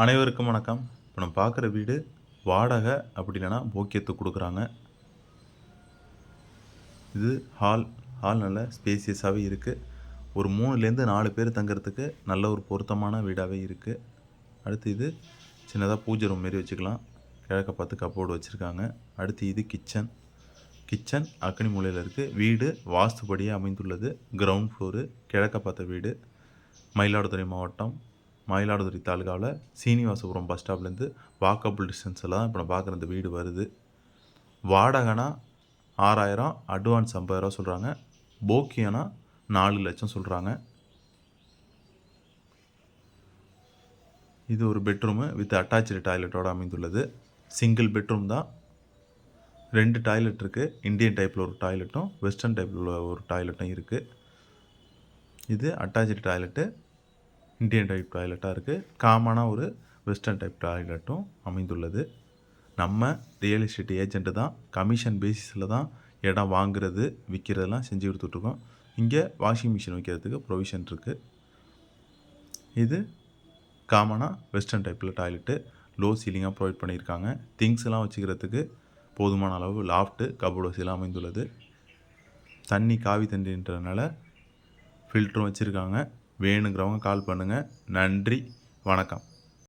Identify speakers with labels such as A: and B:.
A: அனைவருக்கும் வணக்கம். இப்போ நம்ம பார்க்குற வீடு வாடகை அப்படி இல்லைன்னா போக்கியத்துக்கு கொடுக்குறாங்க. இது ஹால் ஹால் நல்ல ஸ்பேசியஸாகவே இருக்குது ஒரு மூணுலேருந்து நாலு பேர் தங்குறதுக்கு நல்ல ஒரு பொருத்தமான வீடாகவே இருக்குது அடுத்து இது சின்னதாக பூஜை ரூம் மாரி வச்சுக்கலாம். கிழக்க பார்த்து கப்போர்டு வச்சுருக்காங்க. அடுத்து இது கிச்சன். கிச்சன் அக்னி மூலையில் இருக்குது வீடு வாஸ்துபடியே அமைந்துள்ளது. கிரவுண்ட் ஃப்ளோரு கிழக்க பார்த்த வீடு. மயிலாடுதுறை மாவட்டம். மயிலாடுதுறை தாலுகாவில் சீனிவாசபுரம் பஸ் ஸ்டாப்லேருந்து வாக்கபிள் டிஸ்டன்ஸில் தான் இப்போ நான் பார்க்குற இந்த வீடு வருது. வாடகைனா ஆறாயிரம் அட்வான்ஸ் ஐம்பதாயிரம் சொல்கிறாங்க போக்கியனா நாலு லட்சம் சொல்கிறாங்க இது ஒரு பெட்ரூமு வித் அட்டாச்சு டாய்லெட்டோடு அமைந்துள்ளது. சிங்கிள் பெட்ரூம் தான். ரெண்டு டாய்லெட் இருக்குது இந்தியன் டைப்பில் ஒரு டாய்லெட்டும் வெஸ்டர்ன் டைப்பில் ஒரு டாய்லெட்டும் இருக்குது இது அட்டாச்சு டாய்லெட்டு இந்தியன் டைப் டாய்லெட்டாக இருக்குது. காமனாக ஒரு வெஸ்டர்ன் டைப் டாய்லெட்டும் அமைந்துள்ளது. நம்ம ரியல் எஸ்டேட் ஏஜென்ட்டு தான். கமிஷன் பேசிஸில் தான் இடம் வாங்குறது விற்கிறதெல்லாம் செஞ்சு கொடுத்துட்ருக்கோம். இங்கே வாஷிங் மிஷின் வைக்கிறதுக்கு ப்ரொவிஷன் இருக்குது. இது காமனாக வெஸ்டர்ன் டைப்பில் டாய்லெட்டு. லோ சீலிங்காக ப்ரொவைட் பண்ணியிருக்காங்க. திங்ஸ்லாம் வச்சுக்கிறதுக்கு போதுமான அளவு லாஃப்ட்டு கபோர்டு வசதியெல்லாம் அமைந்துள்ளது. தண்ணி காவி தண்ணின்றதுனால ஃபில்டரும் வச்சுருக்காங்க. வேணுங்கிறவங்க கால் பண்ணுங்கள் நன்றி. வணக்கம்.